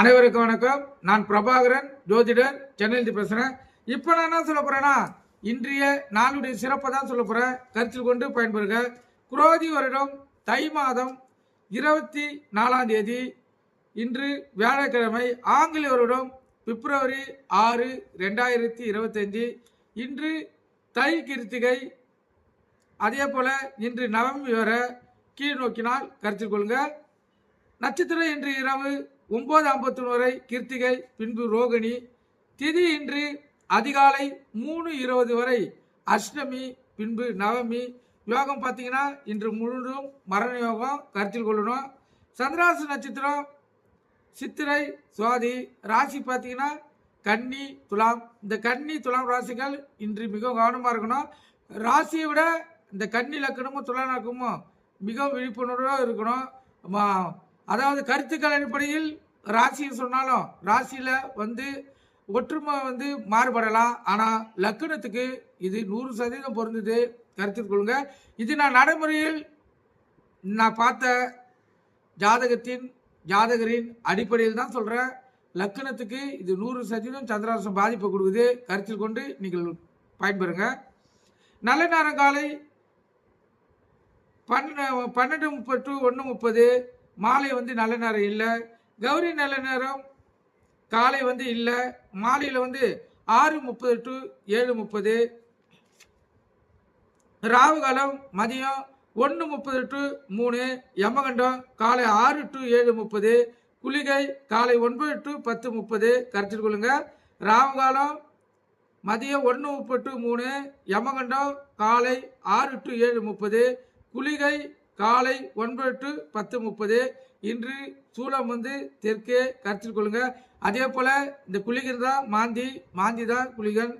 அனைவருக்கும் வணக்கம். நான் பிரபாகரன் ஜோதிடர் சென்னையிலிருந்து பேசுகிறேன் இப்போ நான் என்ன சொல்ல போகிறேன்னா இன்றைய நாளுடைய சிறப்பை தான் சொல்ல போகிறேன் கருத்தில் கொண்டு பயன்பெறுக. குரோதி வருடம் தை மாதம் இருபத்தி நாலாம் தேதி இன்று வியாழக்கிழமை ஆங்கில வருடம் பிப்ரவரி ஆறு ரெண்டாயிரத்தி இருபத்தஞ்சி இன்று தை கிருத்திகை அதே போல் இன்று நவமி வர கீழ் நோக்கினால் கருத்தில் கொள்ளுங்கள். நட்சத்திரம் இன்று இரவு ஒம்பது ஐம்பத்தொன்று வரை கிருத்திகை பின்பு ரோகிணி. திதி இன்று அதிகாலை மூணு இருபது வரை அஷ்டமி பின்பு நவமி. யோகம் பார்த்தீங்கன்னா இன்று முழுதும் மரண யோகம் கருத்தில் கொள்ளணும். சந்திராசு நட்சத்திரம் சித்திரை சுவாதி ராசி பார்த்தீங்கன்னா கன்னி துலாம். இந்த கன்னி துலாம் ராசிகள் இன்று மிகவும் கவனமாக இருக்கணும். ராசியை விட இந்த கன்னி லக்கணமும் துலா லக்கணமும் மிகவும் விழிப்புணர்வாக இருக்கணும். அதாவது கருத்துக்கள் அடிப்படையில் ராசியை சொன்னாலும் ராசியில் வந்து ஒற்றுமை வந்து மாறுபடலாம். ஆனால் லக்கணத்துக்கு இது நூறு சதவீதம் பொருந்தது. கருத்தில் கொள்ளுங்க. இது நான் நடைமுறையில் நான் பார்த்த ஜாதகத்தின் ஜாதகரின் அடிப்படையில் தான் சொல்கிறேன் லக்கணத்துக்கு இது நூறு சதவீதம் சந்திராசம் பாதிப்பை கொடுக்குது. கருத்தில் கொண்டு நீங்கள் பயன்பெறுங்க. நல்ல நேரம் காலை பன்ன பன்னெண்டு முப்பது டு ஒன்று முப்பது. மாலை வந்து நல்ல நேரம் இல்லை. கௌரி நல்ல நேரம் காலை வந்து இல்லை. மாலையில் வந்து ஆறு முப்பது டு ஏழு முப்பது. ராவு காலம் மதியம் ஒன்று முப்பது டு மூணு. யமகண்டம் காலை ஆறு டு ஏழு முப்பது. குளிகை காலை ஒன்பது டு பத்து முப்பது. கரைச்சிட்டு கொள்ளுங்க. ராவு காலம் மதியம் ஒன்று முப்பது டு மூணு. யமகண்டம் காலை ஆறு டு ஏழு முப்பது. குளிகை காலை ஒன்பது டு பத்து முப்பது. இன்று சூலம் வந்து தெற்கே கருத்தில் கொள்ளுங்க. அதே போல் இந்த குளிகர் தான் மாந்தி மாந்தி தான் குளிகன்.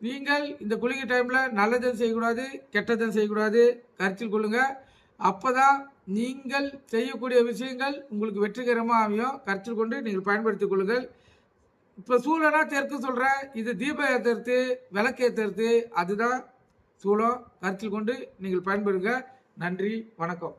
நீங்கள் இந்த குளிகை டைமில் நல்லதும் செய்யக்கூடாது கெட்டதும் செய்யக்கூடாது கருத்தில் கொள்ளுங்க. அப்போ தான் நீங்கள் செய்யக்கூடிய விஷயங்கள் உங்களுக்கு வெற்றிகரமாக அமையும். கருத்தில் கொண்டு நீங்கள் பயன்படுத்திக் கொள்ளுங்கள். இப்போ சூழனா தெற்கு சொல்கிறேன் இது தீப ஏற்றுறது விளக்கு ஏற்றுறது அதுதான் சூழம் கருத்தில் கொண்டு நீங்கள் பயன்படுங்கள் நன்றி வணக்கம்.